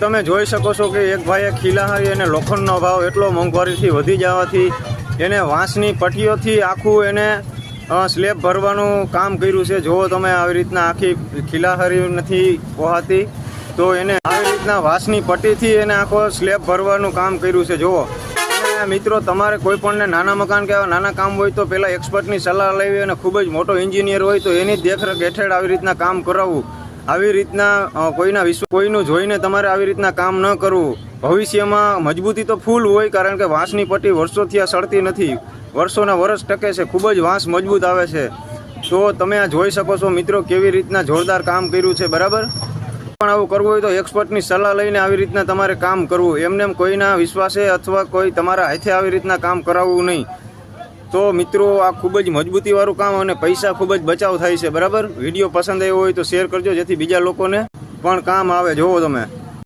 તમે જોઈ શકો છો કે એક ભાઈએ ખીલાહારી અને લોખંડનો ભાવ એટલો મોંઘવારીથી વધી જવાથી એને વાંસની પટ્ટીઓથી આખું એને સ્લેબ ભરવાનું કામ કર્યું છે. જો તમે આવી રીતના આખી ખીલાહારી નથી પોહાતી તો એને આવી રીતના વાંસની પટ્ટીથી એને આખો સ્લેબ ભરવાનું કામ કર્યું છે. જુઓ. મિત્રો, તમારે કોઈ પણને નાના મકાન કે નાના કામ હોય તો પહેલાં એક્સપર્ટની સલાહ લેવી અને ખૂબ જ મોટો એન્જિનિયર હોય તો એની દેખરેખ હેઠળ આવી રીતના કામ કરાવવું. આવી રીતના કોઈના વિશ્વ, કોઈનું જોઈને તમારે આવી રીતના કામ ન કરવું. ભવિષ્યમાં મજબૂતી તો ફૂલ હોય, કારણ કે વાંસની પટ્ટી વર્ષોથી આ સડતી નથી. વર્ષોના વર્ષ ટકે છે, ખૂબ જ વાંસ મજબૂત આવે છે. તો તમે આ જોઈ શકો છો, મિત્રો, કેવી રીતના જોરદાર કામ કર્યું છે, બરાબર? પણ આવું કરવું હોય તો એક્સપર્ટની સલાહ લઈને આવી રીતના તમારે કામ કરવું. એમને એમ કોઈના વિશ્વાસે અથવા કોઈ તમારા હાથે આવી રીતના કામ કરાવવું નહીં. તો મિત્રો, આ ખૂબ જ મજબૂતીવાળું કામ અને પૈસા ખૂબ જ બચાવ થાય છે, બરાબર? વીડિયો પસંદ આવ્યો હોય તો શેર કરજો, જેથી બીજા લોકોને પણ કામ આવે. જોવો તમે.